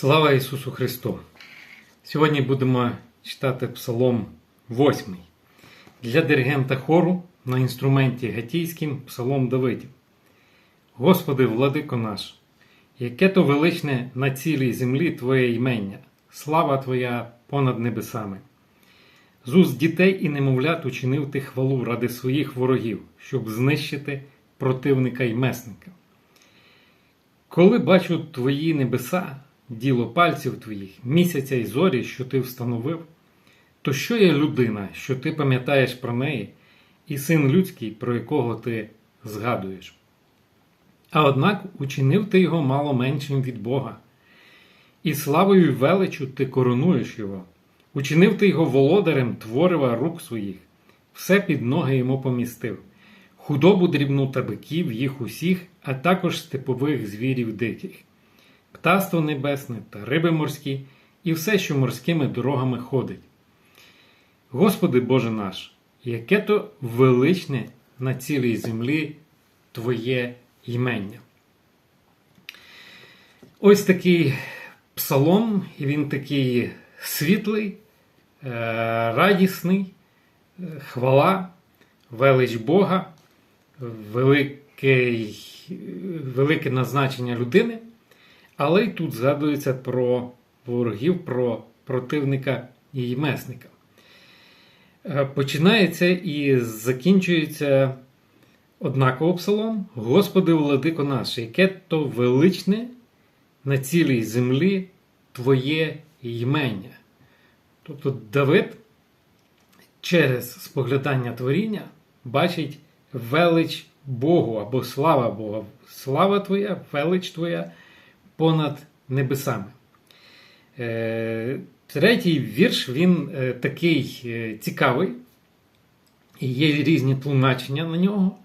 Слава Ісусу Христу! Сьогодні будемо читати Псалом 8 для диригента хору на інструменті гатійським Псалом Давидів. Господи, владико наш, яке то величне на цілій землі Твоє імення, слава Твоя понад небесами. З уст дітей і немовлят учинив ти хвалу ради своїх ворогів, щоб знищити противника й месника. Коли бачу твої небеса, діло пальців твоїх, місяця й зорі, що ти встановив, то що є людина, що ти пам'ятаєш про неї, і син людський, про якого ти згадуєш? А однак учинив ти його мало меншим від Бога, і славою й величу ти коронуєш його, учинив ти його володарем творива рук своїх, все під ноги йому помістив. Худобу дрібну та биків, їх усіх, а також степових звірів диких, птаство небесне та риби морські, і все, що морськими дорогами ходить. Господи Боже наш, яке то величне на цілій землі Твоє імення. Ось такий псалом, і він такий світлий, е, радісний, е, хвала, велич Бога велике, велике назначення людини, але й тут згадується про ворогів, про противника і месника. Е, Починається і закінчується однаково псалом Господи, владико наш, яке то величне на цілій землі Твоє ймення. Тобто Давид через споглядання творіння бачить велич Богу або слава Бога. Слава Твоя, велич Твоя понад небесами. Е, Третій вірш він е, такий е, цікавий, і є різні тлумачення на нього.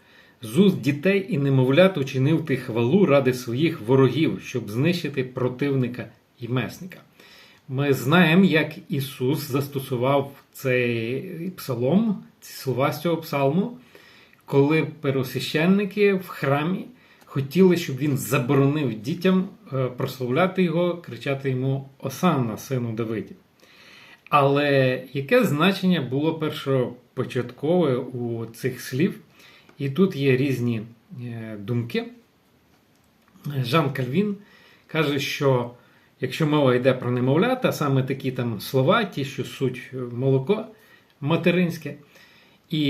З уст дітей і немовлят учинив ти хвалу ради своїх ворогів, щоб знищити противника і месника. Ми знаємо, як Ісус застосував цей псалом, ці слова з цього псалму коли первосвященники в храмі хотіли, щоб він заборонив дітям е, прославляти його, кричати йому Осанна, сину Давидів. Але яке значення було першопочаткове у цих слів? І тут є різні е, думки. Жан Кальвін каже, що якщо мова йде про немовлята, саме такі там слова, ті, що суть молоко материнське, і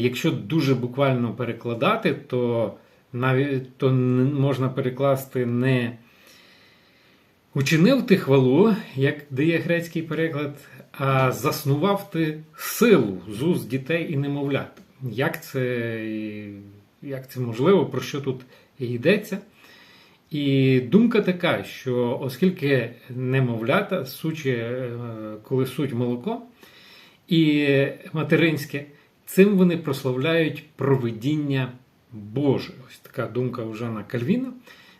якщо дуже буквально перекладати, то навіть то можна перекласти не учинив ти хвалу, як дає грецький переклад, а заснував ти силу з уст дітей і немовлят. Як це, як це можливо, про що тут йдеться? І думка така, що оскільки немовлята, суче, коли суть молоко і материнське. Цим вони прославляють провидіння Боже. Ось така думка у Жана Кальвіна.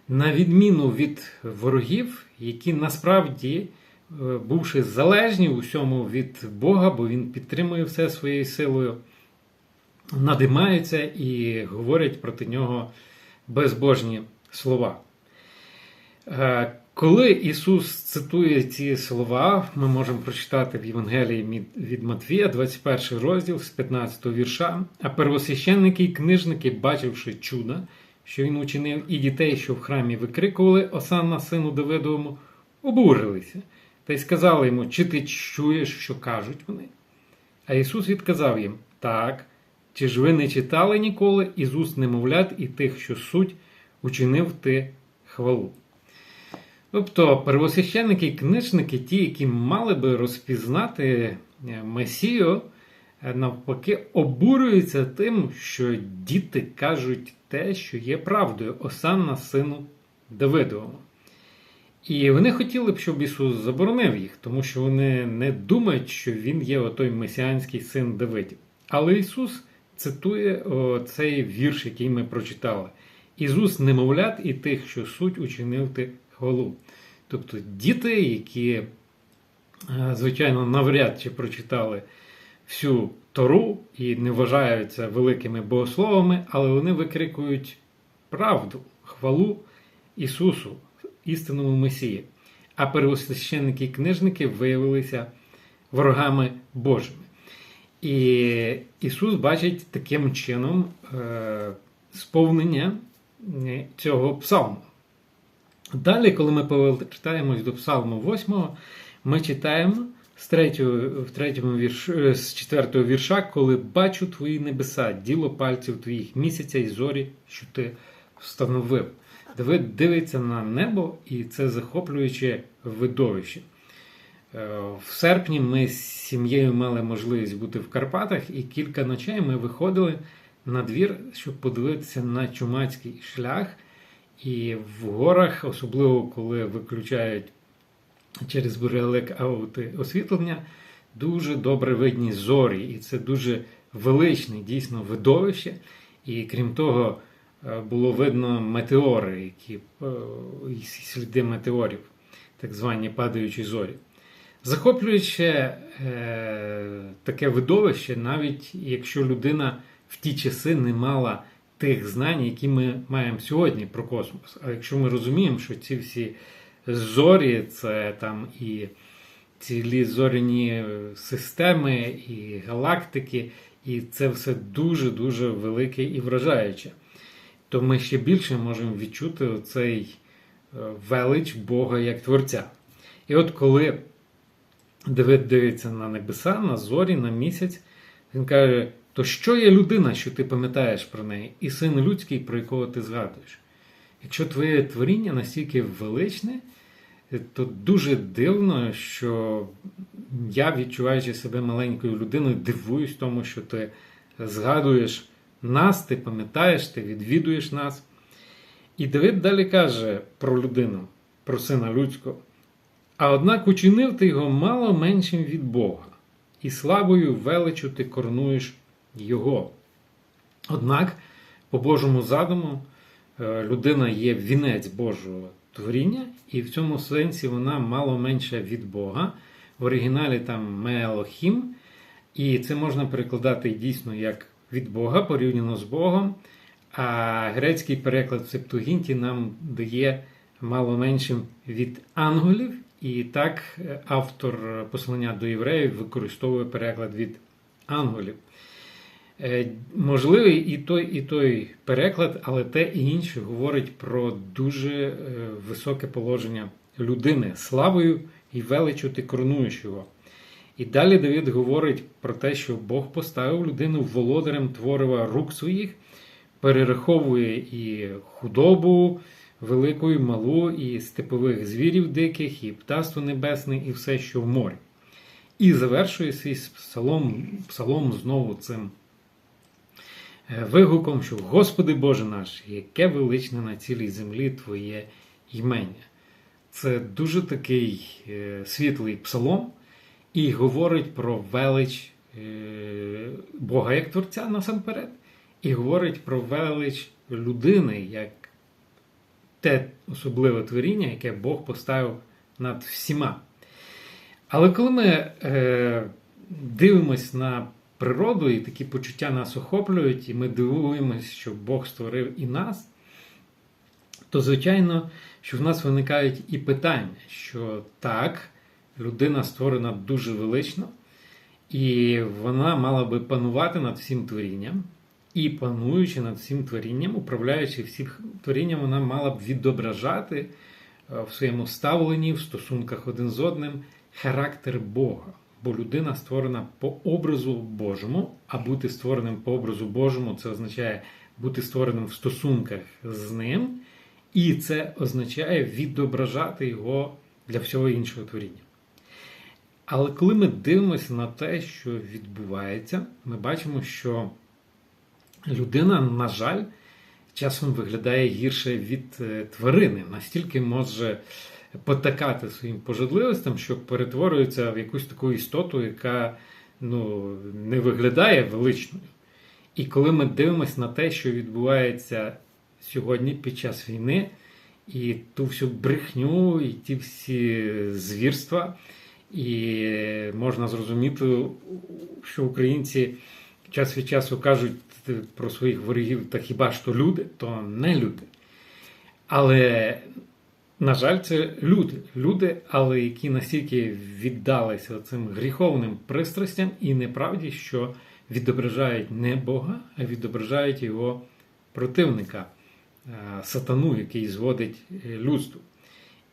На відміну від ворогів, які насправді, е, бувши залежні усьому від Бога, бо Він підтримує все своєю силою, надимаються і говорять проти нього безбожні слова. Коли Ісус цитує ці слова, ми можемо прочитати в Євангелії від Матвія, 21 розділ з 15 вірша. А первосвященники і книжники, бачивши чудо, що він учинив, і дітей, що в храмі викрикували Осанна сину Давидовому, обурилися та й сказали йому, чи ти чуєш, що кажуть вони? А Ісус відказав їм: Так, чи ж ви не читали ніколи із уст немовлят і тих, що суть, учинив ти хвалу. Тобто первосвященники і книжники, ті, які мали би розпізнати е, Месію, е, навпаки, обурюються тим, що діти кажуть те, що є правдою, Осанна сину Давидовому. І вони хотіли б, щоб Ісус заборонив їх, тому що вони не думають, що Він є отой месіанський син Давидів. Але Ісус цитує цей вірш, який ми прочитали: Ісус немовлят і тих, що суть учинив ти хвалу. Тобто діти, які, е, звичайно, навряд чи прочитали всю Тору і не вважаються великими богословами, але вони викрикують правду, хвалу Ісусу, істинному Месії. а первосвященники і книжники виявилися ворогами Божими. І Ісус бачить таким чином е, сповнення е, цього псалму. Далі, коли ми повертаємось до Псалму 8, ми читаємо з 3, в третьому вірш, е, з 4 вірша, коли бачу твої небеса, діло пальців твоїх, місяця і зорі, що ти встановив. Давид дивиться на небо, і це захоплююче видовище. Е, В серпні ми з сім'єю мали можливість бути в Карпатах, і кілька ночей ми виходили на двір, щоб подивитися на чумацький шлях. І в горах, особливо коли виключають через бурелик аути освітлення, дуже добре видні зорі. І це дуже величне дійсно видовище. І крім того, е, було видно метеори, які е, сліди метеорів, так звані падаючі зорі. Захоплююче е, таке видовище, навіть якщо людина в ті часи не мала тих знань, які ми маємо сьогодні про космос. А якщо ми розуміємо, що ці всі зорі, це там і цілі зоряні системи, і галактики, і це все дуже-дуже велике і вражаюче, то ми ще більше можемо відчути оцей е, велич Бога як Творця. І от коли Давид дивиться на небеса, на зорі, на місяць, він каже: то що є людина, що ти пам'ятаєш про неї, і син людський, про якого ти згадуєш? Якщо твоє творіння настільки величне, то дуже дивно, що я, відчуваючи себе маленькою людиною, дивуюсь тому, що ти згадуєш нас, ти пам'ятаєш, ти відвідуєш нас. І Давид далі каже про людину, про сина людського. А однак учинив ти його мало меншим від Бога, і славою величу ти коронуєш Його. Однак, по Божому задуму, е, людина є вінець Божого творіння, і в цьому сенсі вона мало менша від Бога. В оригіналі там Меелохім, і це можна перекладати дійсно як від Бога порівняно з Богом. А грецький переклад в Септугінті нам дає мало меншим від ангелів. І так е, автор послання до євреїв використовує переклад від ангелів. Е, Можливий і той, і той переклад, але те і інше говорить про дуже е, високе положення людини, славою і величу ти коронуєш його. І далі Давид говорить про те, що Бог поставив людину володарем творива рук своїх, перераховує і худобу велику і малу, і степових звірів диких, і птаство небесне, і все, що в морі. І завершує свій псалом, псалом знову цим вигуком, що Господи Боже наш, яке величне на цілій землі Твоє ймення. Це дуже такий е, світлий псалом і говорить про велич е, Бога як Творця насамперед, і говорить про велич людини як те особливе творіння, яке Бог поставив над всіма. Але коли ми е, дивимося на природу, і такі почуття нас охоплюють, і ми дивуємося, що Бог створив і нас, то, звичайно, що в нас виникають і питання, що так, людина створена дуже велично, і вона мала би панувати над всім творінням. І пануючи над всім творінням, управляючи всім творінням, вона мала б відображати е, в своєму ставленні, в стосунках один з одним характер Бога. Бо людина створена по образу Божому, а бути створеним по образу Божому це означає бути створеним в стосунках з ним, і це означає відображати його для всього іншого творіння. Але коли ми дивимося на те, що відбувається, ми бачимо, що людина, на жаль, часом виглядає гірше від е, тварини, настільки може потакати своїм пожадливостям, що перетворюється в якусь таку істоту, яка ну, не виглядає величною. І коли ми дивимося на те, що відбувається сьогодні під час війни, і ту всю брехню, і ті всі звірства, і можна зрозуміти, що українці час від часу кажуть про своїх ворогів, та хіба що люди, то не люди. Але на жаль, це люди. Люди, але які настільки віддалися цим гріховним пристрастям і неправді, що відображають не Бога, а відображають його противника, е, сатану, який зводить е, людство.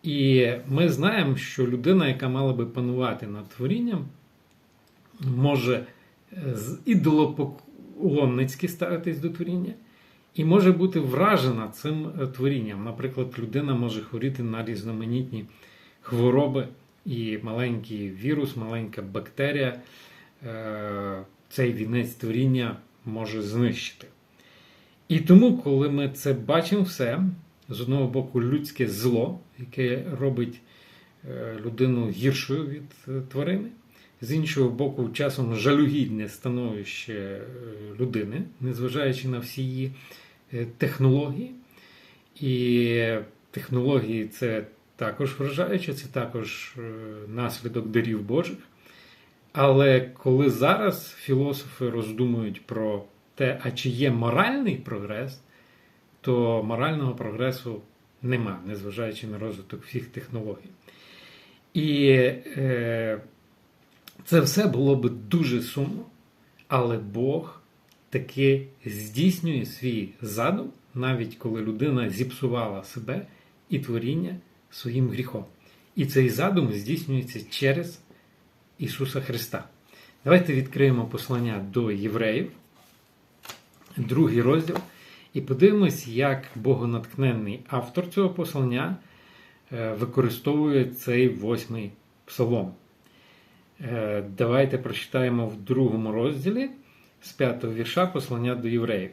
І ми знаємо, що людина, яка мала би панувати над творінням, може з ідолопоклонницьки ставитись до творіння і може бути вражена цим е, творінням. Наприклад, людина може хворіти на різноманітні хвороби, і маленький вірус, маленька бактерія е, цей вінець творіння може знищити. І тому, коли ми це бачимо все, з одного боку, людське зло, яке робить е, людину гіршою від тварини з іншого боку, часом жалюгідне становище людини, незважаючи на всі її е, технології. І технології це також вражаюче, це також е, наслідок дарів Божих. Але коли зараз філософи роздумують про те, а чи є моральний прогрес, то морального прогресу нема, незважаючи на розвиток всіх технологій. І е, це все було б дуже сумно, але Бог таки здійснює свій задум, навіть коли людина зіпсувала себе і творіння своїм гріхом. І цей задум здійснюється через Ісуса Христа. Давайте відкриємо послання до євреїв, другий розділ, і подивимось, як богонатхненний автор цього послання е, використовує цей восьмий псалом. Е, давайте прочитаємо в другому розділі з п'ятого вірша послання до євреїв.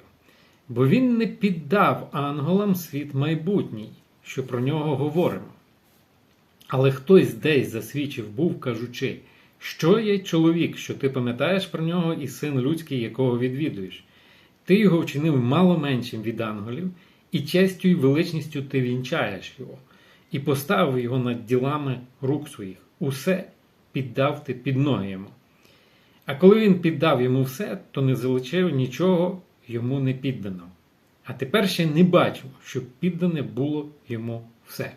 Бо він не піддав ангелам світ майбутній, що про нього говоримо. Але хтось десь засвідчив був, кажучи, що є чоловік, що ти пам'ятаєш про нього, і син людський, якого відвідуєш. Ти його вчинив мало меншим від ангелів, і честю і величністю ти вінчаєш його, і поставив його над ділами рук своїх. Усе піддав ти під ноги йому. А коли він піддав йому все, то не залишив нічого йому не піддано. А тепер ще не бачимо, щоб піддане було йому все.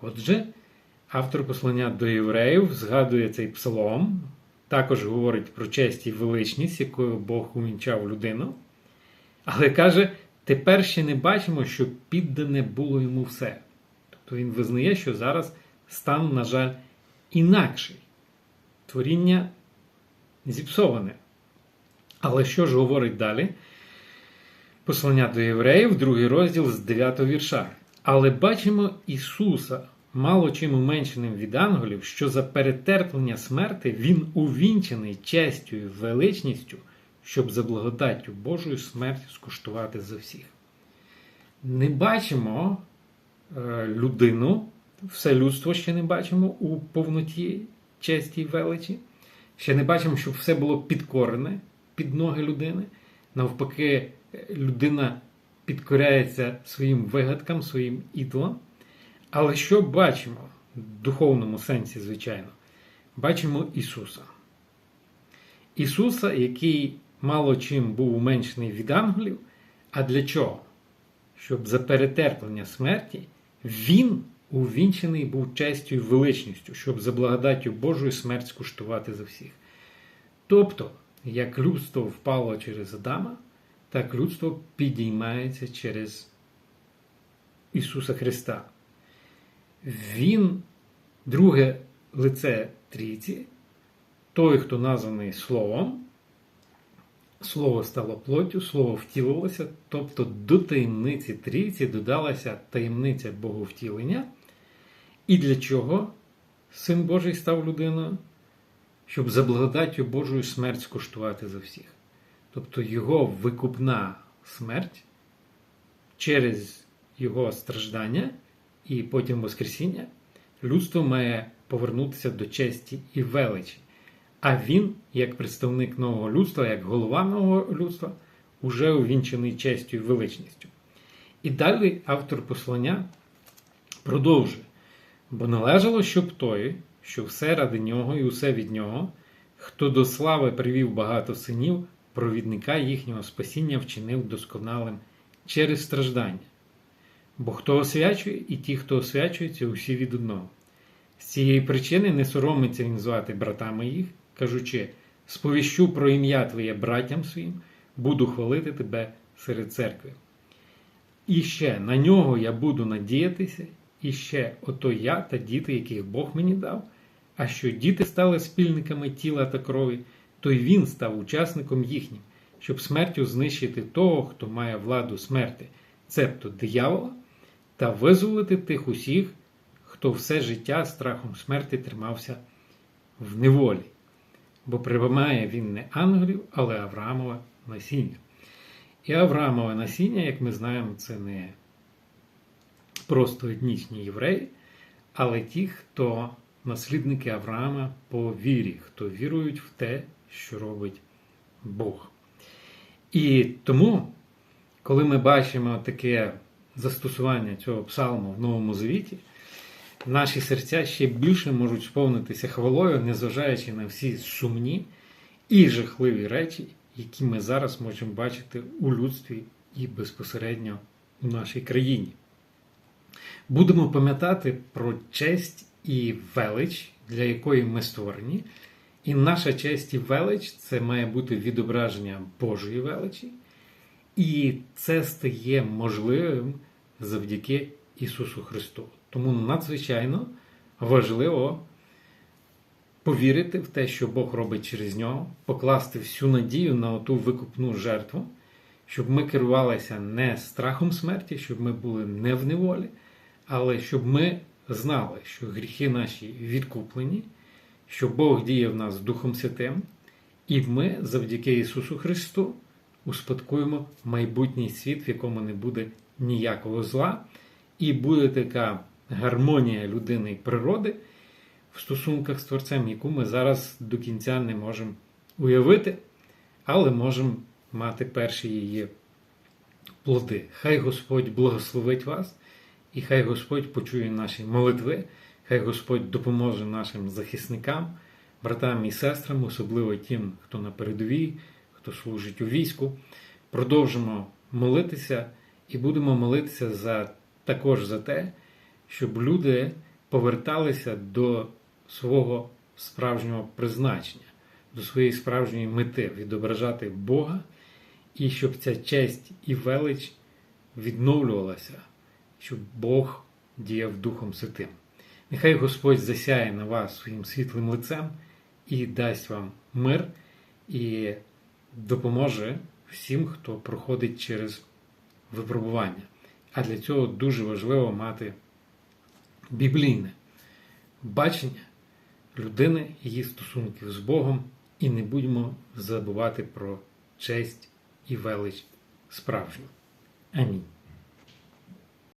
Отже, автор послання до євреїв згадує цей псалом, також говорить про честь і величність, якою Бог умінчав людину. Але каже, тепер ще не бачимо, щоб піддане було йому все. Тобто він визнає, що зараз стан, на жаль, інакший. Творіння зіпсоване. Але що ж говорить далі? Послання до євреїв, другий розділ з 9 вірша. Але бачимо Ісуса, мало чим уменшеним від ангелів, що за перетерплення смерти Він увінчений честю і величністю, щоб за благодаттю Божою смертю скуштувати за всіх. Не бачимо е, людину все людство ще не бачимо у повноті честі й величі. Ще не бачимо, щоб все було підкорене під ноги людини. Навпаки, людина підкоряється своїм вигадкам, своїм ідолам. Але що бачимо в духовному сенсі, звичайно? Бачимо Ісуса. Ісуса, який мало чим був уменшений від ангелів. А для чого? Щоб за перетерплення смерті Він увінчений був честю і величністю, щоб за благодаттю Божою смерть скуштувати за всіх. Тобто, як людство впало через Адама, так людство підіймається через Ісуса Христа. Він, друге лице трійці, той, хто названий Словом, Слово стало плоттю, слово втілилося, тобто до таємниці трійці додалася таємниця Боговтілення, і для чого Син Божий став людиною? Щоб за благодаттю Божою смерть скуштувати за всіх. Тобто його викупна смерть через його страждання і потім Воскресіння, людство має повернутися до честі і величі. А він, як представник нового людства, як голова нового людства, уже увінчений честю і величністю. І далі автор послання продовжує. Бо належало, щоб той, що все ради нього і усе від нього, хто до слави привів багато синів, провідника їхнього спасіння вчинив досконалим через страждання. Бо хто освячує, і ті, хто освячується, усі від одного. З цієї причини не соромиться він звати братами їх, кажучи: сповіщу про ім'я Твоє братям своїм, буду хвалити тебе серед церкви. І ще на нього я буду надіятися, і ще ото я та діти, яких Бог мені дав. А що діти стали спільниками тіла та крові, то й він став учасником їхнім, щоб смертю знищити того, хто має владу смерти, цебто диявола, та визволити тих усіх, хто все життя страхом смерти тримався в неволі. Бо приймає він не ангелів, але Авраамове насіння. І Авраамове насіння, як ми знаємо, це не просто етнічні євреї, але ті, хто наслідники Авраама по вірі, хто вірують в те, що робить Бог. І тому, коли ми бачимо таке застосування цього псалму в Новому Завіті, наші серця ще більше можуть сповнитися хвалою, незважаючи на всі сумні і жахливі речі, які ми зараз можемо бачити у людстві і безпосередньо у нашій країні. Будемо пам'ятати про честь і велич, для якої ми створені. І наша честь і велич це має бути відображення Божої величі. І це стає можливим завдяки Ісусу Христу. Тому надзвичайно важливо повірити в те, що Бог робить через нього, покласти всю надію на оту викупну жертву, щоб ми керувалися не страхом смерті, щоб ми були не в неволі, але щоб ми знали, що гріхи наші відкуплені, що Бог діє в нас Духом Святим, і ми завдяки Ісусу Христу успадкуємо майбутній світ, в якому не буде ніякого зла, і буде така гармонія людини і природи в стосунках з Творцем, яку ми зараз до кінця не можемо уявити, але можемо мати перші її плоди. Хай Господь благословить вас, і хай Господь почує наші молитви, хай Господь допоможе нашим захисникам, братам і сестрам, особливо тим, хто на передовій, хто служить у війську. Продовжимо молитися і будемо молитися за, також за те, щоб люди поверталися до свого справжнього призначення, до своєї справжньої мети відображати Бога, і щоб ця честь і велич відновлювалася, щоб Бог діяв Духом Святим. Нехай Господь засяє на вас своїм світлим лицем і дасть вам мир і допоможе всім, хто проходить через випробування. А для цього дуже важливо мати біблійне бачення людини, її стосунків з Богом, і не будемо забувати про честь і велич справжню. Амінь.